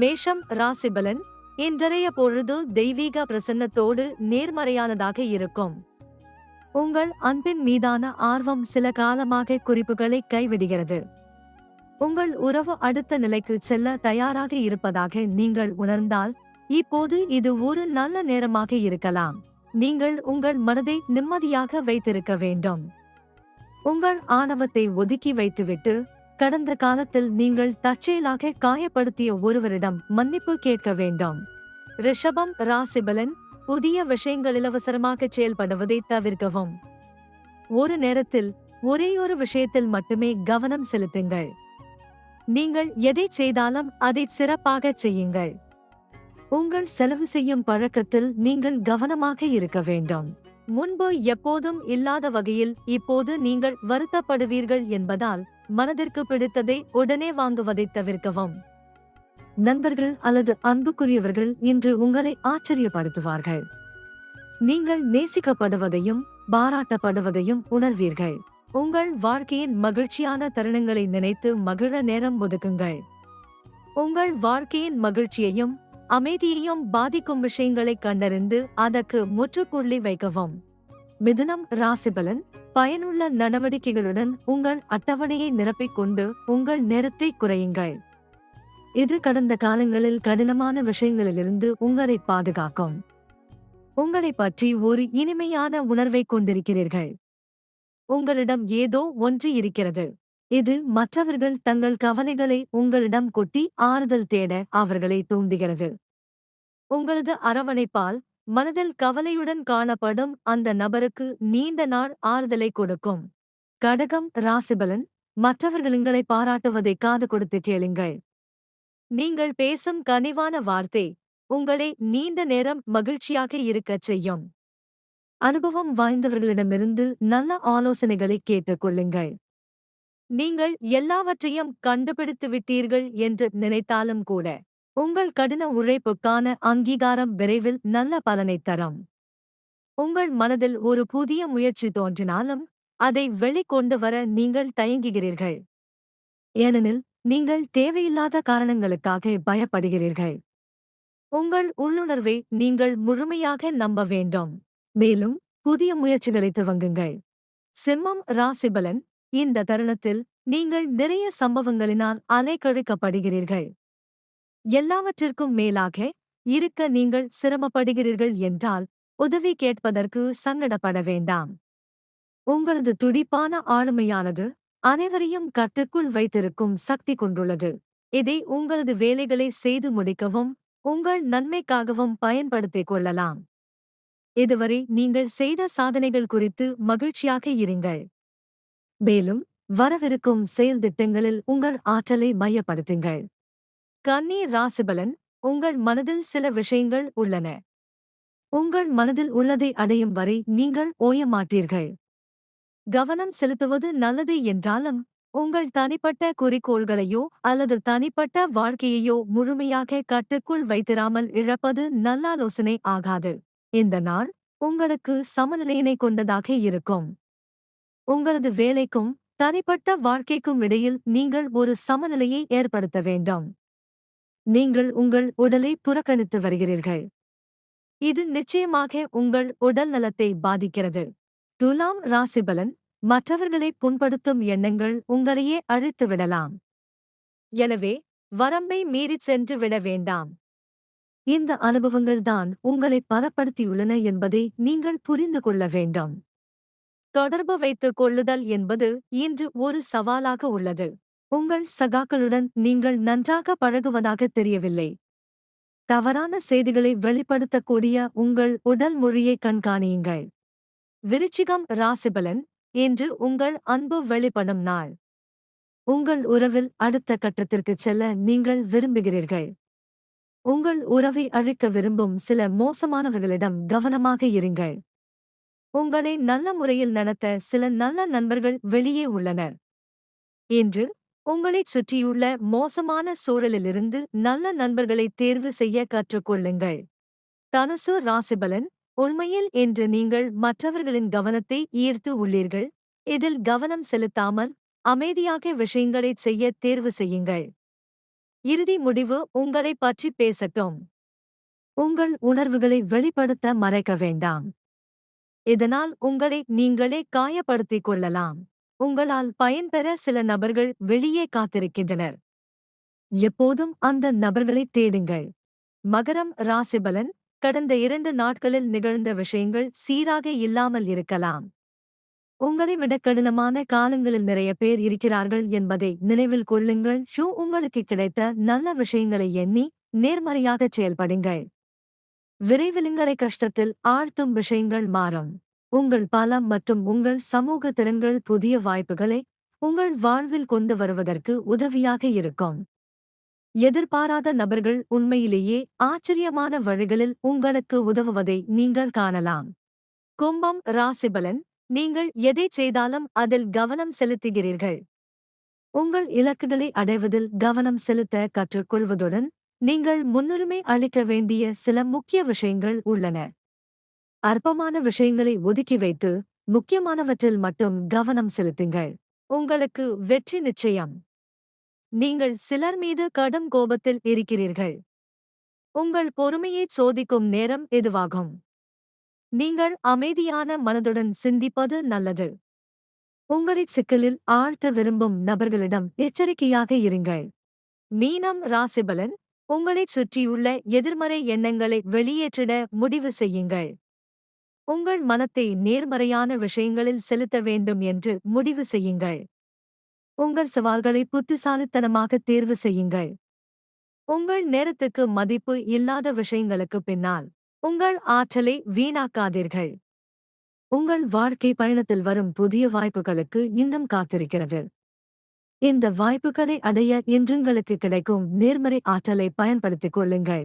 மேஷம் ராசிபலன் இன்றைய பொழுது தெய்வீக பிரசன்னத்தோடு நேர்மறையானதாக இருக்கும். உங்கள் அன்பின் மீதான ஆர்வம் சில காலமாக குறிப்புகளை கைவிடுகிறது. உங்கள் உறவு அடுத்த நிலைக்கு செல்ல தயாராக இருப்பதாக நீங்கள் உணர்ந்தால் இப்போது இது ஒரு நல்ல நேரமாக இருக்கலாம். நீங்கள் உங்கள் மனதை நிம்மதியாக வைத்திருக்க வேண்டும். உங்கள் ஆணவத்தை ஒதுக்கி வைத்துவிட்டு கடந்த காலத்தில் நீங்கள் தற்செயலாக காயப்படுத்திய ஒருவரிடம் மன்னிப்பு கேட்க வேண்டும். ரிஷபம் ராசிபலன் புதிய விஷயங்களில் அவசரமாக செயல்படுவதை தவிர்க்கவும். ஒரு நேரத்தில் ஒரேயொரு விஷயத்தில் மட்டுமே கவனம் செலுத்துங்கள். நீங்கள் எதை செய்தாலும் அதை சிறப்பாக செய்யுங்கள். உங்கள் செலவு செய்யும் பழக்கத்தில் நீங்கள் கவனமாக இருக்க வேண்டும். முன்பு எப்போதும் இல்லாத வகையில் இப்போது நீங்கள் வருத்தப்படுவீர்கள் என்பதால் மனதிற்கு பிடித்ததை உடனே வாங்குவதை தவிர்க்கவும். நண்பர்கள் அல்லது அன்புக்குரியவர்கள் இன்று உங்களை ஆச்சரியப்படுத்துவார்கள். நீங்கள் நேசிக்கப்படுவதையும் பாராட்டப்படுவதையும் உணர்வீர்கள். உங்கள் வாழ்க்கையின் மகிழ்ச்சியான தருணங்களை நினைத்து மகிழ நேரம் ஒதுக்குங்கள். உங்கள் வாழ்க்கையின் மகிழ்ச்சியையும் அமைதியையும் பாதிக்கும் விஷயங்களை கண்டறிந்து அதற்கு முற்றுப்புள்ளி வைக்கவும். மிதுனம் ராசிபலன் பயனுள்ள நடவடிக்கைகளுடன் உங்கள் அட்டவணையை நிரப்பிக் கொண்டு உங்கள் நேரத்தை குறையுங்கள். இது கடந்த காலங்களில் கடினமான விஷயங்களிலிருந்து உங்களை பாதுகாக்கும். உங்களை பற்றி ஒரு இனிமையான உணர்வை கொண்டிருக்கிறீர்கள். உங்களிடம் ஏதோ ஒன்று இருக்கிறது. இது மற்றவர்கள் தங்கள் கவலைகளை உங்களிடம் கொட்டி ஆறுதல் தேட அவர்களை தூண்டுகிறது. உங்களது அரவணைப்பால் மனதில் கவலையுடன் காணப்படும் அந்த நபருக்கு நீண்ட நாள் ஆறுதலை கொடுக்கும். கடகம் ராசிபலன் மற்றவர்களுங்களை பாராட்டுவதை காது கொடுத்து கேளுங்கள். நீங்கள் பேசும் கனிவான வார்த்தை உங்களை நீண்ட நேரம் மகிழ்ச்சியாக இருக்கச் செய்யும். அனுபவம் வாய்ந்தவர்களிடமிருந்து நல்ல ஆலோசனைகளை கேட்டுக்கொள்ளுங்கள் நீங்கள் எல்லாவற்றையும் கண்டுபிடித்து விட்டீர்கள் என்று நினைத்தாலும் கூட. உங்கள் கடின உழைப்புக்கான அங்கீகாரம் விரைவில் நல்ல பலனைத் தரும். உங்கள் மனதில் ஒரு புதிய முயற்சி தோன்றினாலும் அதை வெளிக்கொண்டு வர நீங்கள் தயங்குகிறீர்கள். ஏனெனில் நீங்கள் தேவையில்லாத காரணங்களுக்காக பயப்படுகிறீர்கள். உங்கள் உள்ளுணர்வை நீங்கள் முழுமையாக நம்ப வேண்டும். மேலும் புதிய முயற்சிகளை துவங்குங்கள். சிம்மம் ராசிபலன் இந்த தருணத்தில் நீங்கள் நிறைய சம்பவங்களினால் அலைக்கழிக்கப்படுகிறீர்கள். எல்லாவற்றிற்கும் மேலாக இருக்க நீங்கள் சிரமப்படுகிறீர்கள் என்றால் உதவி கேட்பதற்கு சங்கடப்பட வேண்டாம். உங்களது துடிப்பான ஆளுமையானது அனைவரையும் கட்டுக்குள் வைத்திருக்கும் சக்தி கொண்டுள்ளது. இதை உங்களது வேலைகளை செய்து முடிக்கவும் உங்கள் நன்மைக்காகவும் பயன்படுத்திக் கொள்ளலாம். இதுவரை நீங்கள் செய்த சாதனைகள் குறித்து மகிழ்ச்சியாக இருங்கள். மேலும் வரவிருக்கும் செயல் திட்டங்களில் உங்கள் ஆற்றலை மையப்படுத்துங்கள். கன்னி ராசிபலன் உங்கள் மனதில் சில விஷயங்கள் உள்ளன. உங்கள் மனதில் உள்ளதை அடையும் வரை நீங்கள் ஓய மாட்டீர்கள் கவனம் செலுத்துவது நல்லது என்றாலும் உங்கள் தனிப்பட்ட குறிக்கோள்களையோ அல்லது தனிப்பட்ட வாழ்க்கையையோ முழுமையாக கட்டுக்குள் வைத்திராமல் இழப்பது நல்லாலோசனை ஆகாது. இந்த நாள் உங்களுக்கு சமநிலையினை கொண்டதாக இருக்கும். உங்களது வேலைக்கும் தனிப்பட்ட வாழ்க்கைக்கும் இடையில் நீங்கள் ஒரு சமநிலையை ஏற்படுத்த வேண்டும். நீங்கள் உங்கள் உடலை புறக்கணித்து வருகிறீர்கள். இது நிச்சயமாக உங்கள் உடல் நலத்தை பாதிக்கிறது. துலாம் ராசிபலன் மற்றவர்களை புண்படுத்தும் எண்ணங்கள் உங்களையே அழித்து விடலாம். எனவே வரம்பை மீறிச் சென்று விட வேண்டாம். இந்த அனுபவங்கள்தான் உங்களை பலப்படுத்தியுள்ளன என்பதை நீங்கள் புரிந்து கொள்ள வேண்டும். தொடர்பு வைத்துக் கொள்ளுதல் என்பது இன்று ஒரு சவாலாக உள்ளது. உங்கள் சகாக்களுடன் நீங்கள் நன்றாக பழகுவதாக தெரியவில்லை. தவறான செய்திகளை வெளிப்படுத்தக்கூடிய உங்கள் உடல் மொழியை கண்காணியுங்கள். விருச்சிகம் ராசிபலன் இன்று உங்கள் அன்பு வெளிப்படும் நாள். உங்கள் உறவில் அடுத்த கட்டத்திற்கு செல்ல நீங்கள் விரும்புகிறீர்கள். உங்கள் உறவை அழிக்க விரும்பும் சில மோசமானவர்களிடம் கவனமாக இருங்கள். உங்களை நல்ல முறையில் நடத்த சில நல்ல நண்பர்கள் வெளியே உள்ளனர். இன்று உங்களைச் சுற்றியுள்ள மோசமான சூழலிலிருந்து நல்ல நண்பர்களை தேர்வு செய்ய கற்றுக்கொள்ளுங்கள். தனுசு ராசிபலன் உண்மையில் இன்று நீங்கள் மற்றவர்களின் கவனத்தை ஈர்த்து உள்ளீர்கள். இதில் கவனம் செலுத்தாமல் அமைதியாக விஷயங்களைச் செய்ய தேர்வு செய்யுங்கள். இறுதி முடிவு உங்களை பற்றி பேசட்டும். உங்கள் உணர்வுகளை வெளிப்படுத்த மறைக்க வேண்டாம். இதனால் உங்களை நீங்களே காயப்படுத்திக் கொள்ளலாம். உங்களால் பயன்பெற சில நபர்கள் வெளியே காத்திருக்கின்றனர். எப்போதும் அந்த நபர்களை தேடுங்கள். மகரம் ராசிபலன் கடந்த இரண்டு நாட்களில் நிகழ்ந்த விஷயங்கள் சீராக இல்லாமல் இருக்கலாம். உங்களை விட கடினமான காலங்களில் நிறைய பேர் இருக்கிறார்கள் என்பதை நினைவில் கொள்ளுங்கள். ஷூ உங்களுக்கு கிடைத்த நல்ல விஷயங்களை எண்ணி நேர்மறையாகச் செயல்படுங்கள். விரைவில் கஷ்டத்தில் ஆழ்த்தும் விஷயங்கள் மாறும். உங்கள் பலம் மற்றும் உங்கள் சமூக திறன்கள் புதிய வாய்ப்புகளை உங்கள் வாழ்வில் கொண்டு வருவதற்கு உதவியாக இருக்கும். எதிர்பாராத நபர்கள் உண்மையிலேயே ஆச்சரியமான வழிகளில் உங்களுக்கு உதவுவதை நீங்கள் காணலாம். கும்பம் ராசிபலன் நீங்கள் எதைச் செய்தாலும் அதில் கவனம் செலுத்துகிறீர்கள். உங்கள் இலக்குகளை அடைவதில் கவனம் செலுத்த கற்றுக்கொள்வதுடன் நீங்கள் முன்னுரிமை அளிக்க வேண்டிய சில முக்கிய விஷயங்கள் உள்ளன. அற்பமான விஷயங்களை ஒதுக்கி வைத்து முக்கியமானவற்றில் மட்டும் கவனம் செலுத்துங்கள். உங்களுக்கு வெற்றி நிச்சயம். நீங்கள் சிலர் மீது கடும் கோபத்தில் இருக்கிறீர்கள். உங்கள் பொறுமையைச் சோதிக்கும் நேரம் எதுவாகும்? நீங்கள் அமைதியான மனதுடன் சிந்திப்பது நல்லது. உங்களை சிக்கலில் ஆழ்த்த விரும்பும் நபர்களிடம் எச்சரிக்கையாக இருங்கள். மீனம் ராசிபலன் உங்களைச் சுற்றியுள்ள எதிர்மறை எண்ணங்களை வெளியேற்றிட முடிவு செய்யுங்கள். உங்கள் மனத்தை நேர்மறையான விஷயங்களில் செலுத்த வேண்டும் என்று முடிவு செய்யுங்கள். உங்கள் சவால்களை புத்திசாலித்தனமாக தேர்வு செய்யுங்கள். உங்கள் நேரத்துக்கு மதிப்பு இல்லாத விஷயங்களுக்கு பின்னால் உங்கள் ஆற்றலை வீணாக்காதீர்கள். உங்கள் வாழ்க்கை பயணத்தில் வரும் புதிய வாய்ப்புகளுக்கு இன்னும் காத்திருக்கிறது. இந்த வாய்ப்புகளை அடைய இன்றுங்களுக்கு கிடைக்கும் நேர்மறை ஆற்றலை பயன்படுத்திக் கொள்ளுங்கள்.